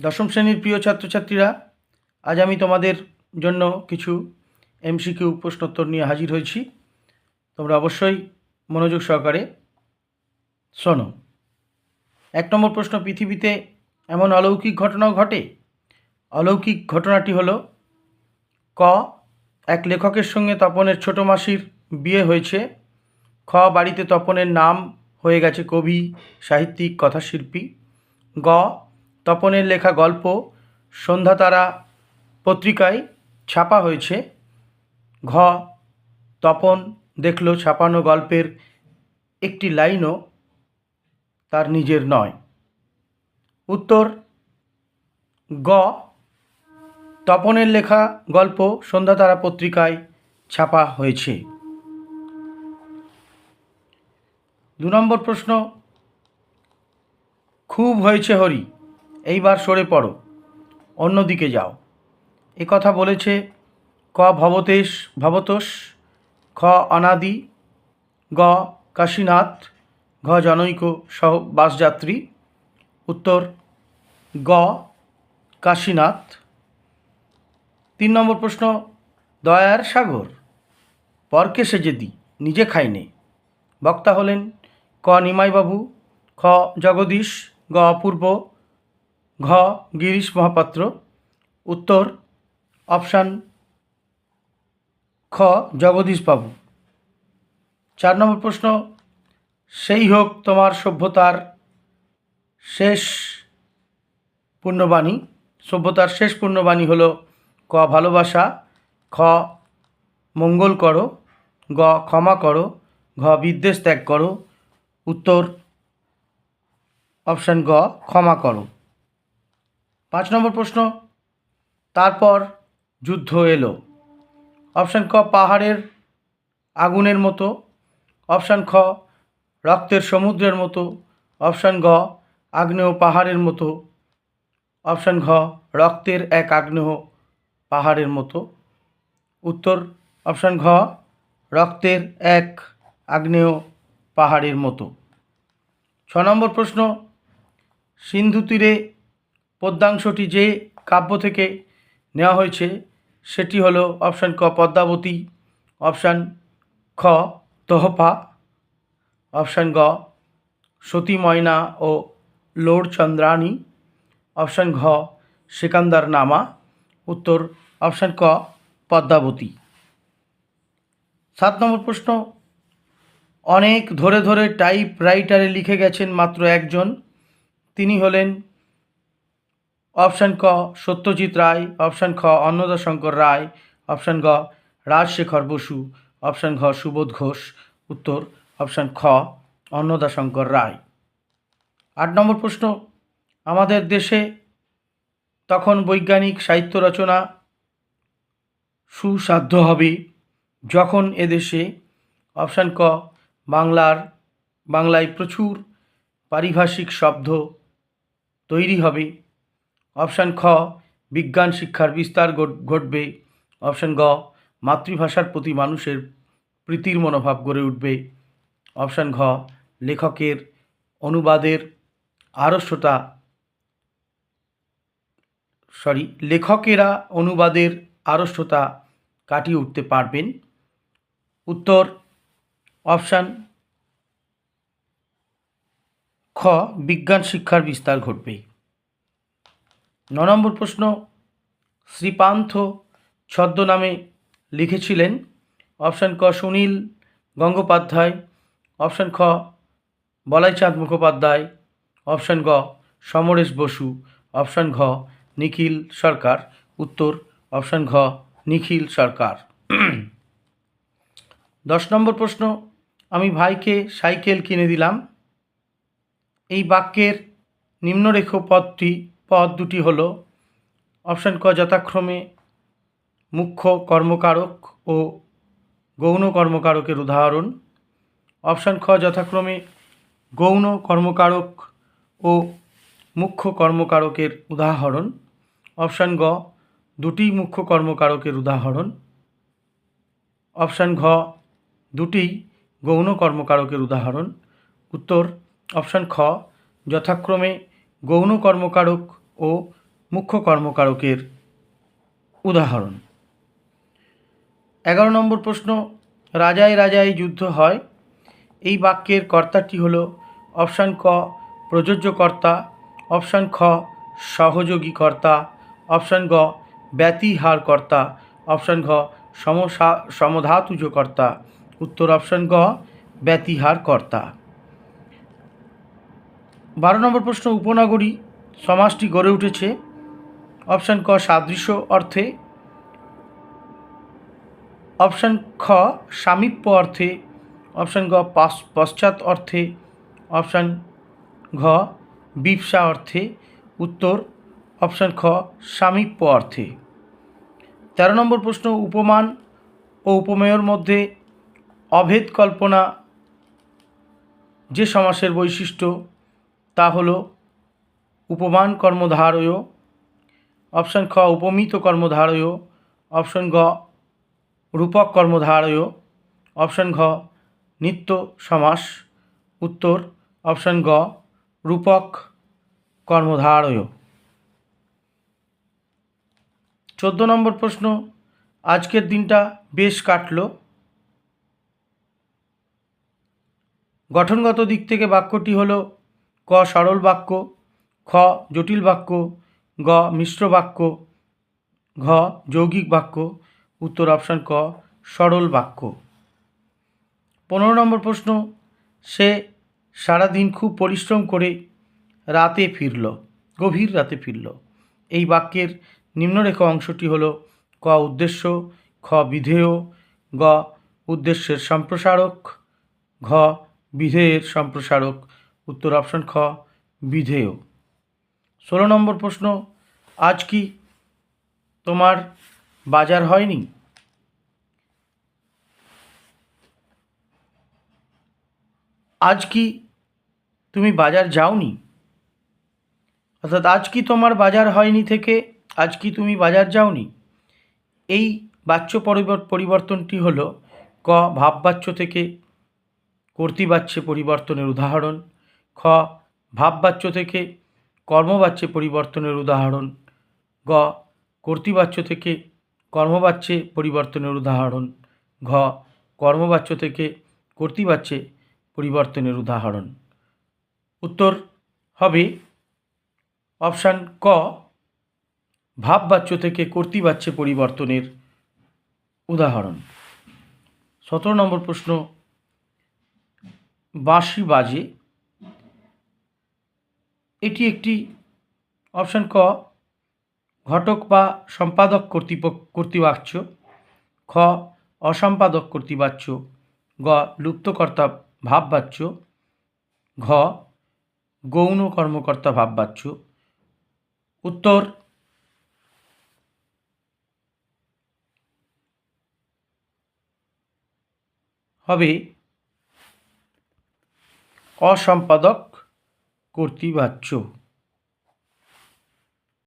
দশম শ্রেণির প্রিয় ছাত্রছাত্রীরা, আজ আমি তোমাদের জন্য কিছু এমসিকিউ প্রশ্নোত্তর নিয়ে হাজির হয়েছি। তোমরা অবশ্যই মনোযোগ সহকারে শোনো। এক নম্বর প্রশ্ন, পৃথিবীতে এমন অলৌকিক ঘটনাও ঘটে? অলৌকিক ঘটনাটি হলো, ক, এক লেখকের সঙ্গে তপনের ছোট মাসির বিয়ে হয়েছে। খ, বাড়িতে তপনের নাম হয়ে গেছে কবি, সাহিত্যিক, কথাশিল্পী। গ তপনের লেখা গল্প সন্ধ্যাতারা পত্রিকায় ছাপা হয়েছে। ঘ, তপন দেখল ছাপানো গল্পের একটি লাইনও তার নিজের নয়। উত্তর, গ, তপনের লেখা গল্প সন্ধ্যাতারা পত্রিকায় ছাপা হয়েছে। দু নম্বর প্রশ্ন, খুব হয়েছে হরি। এইবার সরে পড়ো, অন্যদিকে যাও। এ কথা বলেছে ক ভবতেশ, ভবতোষ, খ অনাদি, গ কাশীনাথ, ঘ জনৈক সহ বাসযাত্রী, উত্তর গ কাশীনাথ। তিন নম্বর প্রশ্ন, দয়ার সাগর, পরকে সেজে দি নিজে খাইনে। বক্তা হলেন ক নিমাইবাবু, খ জগদীশ, গ অপূর্ব ঘ. গিরিশ মহাপাত্র। উত্তর, অপশান খ জগদীশবাবু চার নম্বর প্রশ্ন, সেই হোক তোমার সভ্যতার শেষ পূর্ণবাণী। সভ্যতার শেষ পূর্ণবাণী হলো, ক, ভালোবাসা, খ, মঙ্গল করো, গ, ক্ষমা করো, ঘ, বিদ্বেষ ত্যাগ করো, উত্তর, অপশান গ, ক্ষমা করো। নম্বর প্রশ্ন। তারপর যুদ্ধ এলো। অপশান ক, পাহাড়ের আগুনের মতো। অপশান খ, রক্তের সমুদ্রের মতো। অপশান ঘ আগ্নেয় পাহাড়ের মতো। অপশান ঘ, রক্তের এক আগ্নেয় পাহাড়ের মতো। উত্তর, অপশান ঘ, রক্তের এক আগ্নেয় পাহাড়ের মতো। ছ নম্বর প্রশ্ন, সিন্ধু তীরে পদ্মাংশটি যে কাব্য থেকে নেওয়া হয়েছে, সেটি হলো অপশান ক পদ্মাবতী, অপশান খ তোহফা, অপশান গ সতী ময়না ও লোর চন্দ্রাণী, অপশান ঘ সেকান্দার নামা, উত্তর অপশান ক পদ্মাবতী। সাত নম্বর প্রশ্ন, অনেক ধরে ধরে টাইপ রাইটারে লিখে গেছেন মাত্র একজন, তিনি হলেন অপশান ক, সত্যজিৎ রায়। অপশান খ, অন্নদাশঙ্কর রায়। অপশান গ, রাজশেখর বসু। অপশান ঘ, সুবোধ ঘোষ। উত্তর, অপশান খ, অন্নদাশঙ্কর রায়। আট নম্বর প্রশ্ন। আমাদের দেশে তখন বৈজ্ঞানিক সাহিত্য রচনা সুসাধ্য হবে যখন এদেশে অপশান ক, বাংলার, বাংলায় প্রচুর পারিভাষিক শব্দ তৈরি হবে। অপশান খ, বিজ্ঞান শিক্ষার বিস্তার ঘট- ঘটবে। অপশান গ, মাতৃভাষার প্রতি মানুষের প্রীতির মনোভাব গড়ে উঠবে। অপশান ঘ, লেখকের অনুবাদের আড়ষ্টতা সরি, লেখকেরা অনুবাদের আড়ষ্টতা কাটিয়ে উঠতে পারবেন। উত্তর, অপশান খ, বিজ্ঞান শিক্ষার বিস্তার ঘটবে। ন নম্বর প্রশ্ন, শ্রীপান্থ ছদ্মনামে লিখেছিলেন। অপশান ক, সুনীল গঙ্গোপাধ্যায়। অপশান খ, বলাইচাঁদ মুখোপাধ্যায়। অপশান গ, সমরেশ বসু। অপশান ঘ, নিখিল সরকার। উত্তর, অপশান ঘ, নিখিল সরকার। দশ নম্বর প্রশ্ন, আমি ভাইকে সাইকেল কিনে দিলাম। এই বাক্যের নিম্নরেখ পদটি পদ দুটি হল, অপশান ক যথাক্রমে মুখ্য কর্মকারক ও গৌণ কর্মকারকের উদাহরণ, অপশান খ যথাক্রমে গৌণ কর্মকারক ও মুখ্য কর্মকারকের উদাহরণ, অপশান গ দুটি মুখ্য কর্মকারকের উদাহরণ, অপশান ঘ দুটি গৌণ কর্মকারকের উদাহরণ, উত্তর অপশান খ যথাক্রমে গৌণ কর্মকারক ও মুখ্য কর্মকারকের উদাহরণ। এগারো নম্বর প্রশ্ন, রাজায় রাজায় যুদ্ধ হয়। এই বাক্যের কর্তাটি হল অপশান ক, প্রযোজ্য কর্তা, অপশান খ, সহযোগী কর্তা, অপশান গ, ব্যতিহার কর্তা, অপশান ঘ, সমসা, সমধাতুজ কর্তা, উত্তর অপশান গ, ব্যতিহার কর্তা। বারো নম্বর প্রশ্ন, উপনগরী সমাজটি গড়ে উঠেছে। অপশান ক, সাদৃশ্য অর্থে। অপশান খ, সামীপ্য অর্থে। অপশান গ পশ্চাৎ অর্থে। অপশান ঘ, বিপসা অর্থে। উত্তর, অপশান খ, সামীপ্য অর্থে। তেরো নম্বর প্রশ্ন, উপমান ও উপমেয়র মধ্যে অভেদ কল্পনা যে সমাসের বৈশিষ্ট্য তা হল উপমান কর্মধারয়। অপশান খ, উপমিত কর্মধারয়। অপশান গ রূপক কর্মধারয়। অপশান ঘ, নিত্য সমাস। উত্তর, অপশান গ রূপক কর্মধারয়। চোদ্দ নম্বর প্রশ্ন, আজকের দিনটা বেশ কাটলো। গঠনগত দিক থেকে বাক্যটি হলো, ক সরল বাক্য খ, জটিল বাক্য, গ, মিশ্র বাক্য, ঘ, যৌগিক বাক্য, উত্তর অপশান ক, সরল বাক্য। পনেরো নম্বর প্রশ্ন, সে সারাদিন খুব পরিশ্রম করে রাতে ফিরল, গভীর রাতে ফিরল। এই বাক্যের নিম্নরেখা অংশটি হল, ক, উদ্দেশ্য, খ, বিধেয়, গ, উদ্দেশ্যের সম্প্রসারক, ঘ, বিধেয়ের সম্প্রসারক, উত্তর অপশন খ, বিধেয়। ষোলো নম্বর প্রশ্ন, আজ কি তোমার বাজার হয়নি? আজ কি তুমি বাজার যাওনি? অর্থাৎ আজ কি তোমার বাজার হয়নি থেকে আজ কি তুমি বাজার যাওনি? এই বাচ্য পরিবর- পরিবর্তনটি হল ক, ভাববাচ্য থেকে কর্তৃবাচ্যে পরিবর্তনের উদাহরণ, খ, ভাববাচ্য থেকে কর্মবাচ্যে পরিবর্তনের উদাহরণ। গ, কর্তৃবাচ্য থেকে কর্মবাচ্যে পরিবর্তনের উদাহরণ। ঘ, কর্মবাচ্য থেকে কর্তৃবাচ্যে পরিবর্তনের উদাহরণ। উত্তর হবে অপশান ক, ভাববাচ্য থেকে কর্তৃবাচ্যে পরিবর্তনের উদাহরণ। সতেরো নম্বর প্রশ্ন, বাঁশি বাজে এটি একটি অপশান ক, ঘটক বা সম্পাদক কর্তৃপক্ষ, কর্তৃবাচ্য। খ, অসম্পাদক কর্তৃবাচ্য। গ, লুপ্তকর্তা ভাববাচ্য। ঘ, গৌণ কর্মকর্তা ভাববাচ্য। উত্তর, হবে অসম্পাদক কর্তৃবাচ্য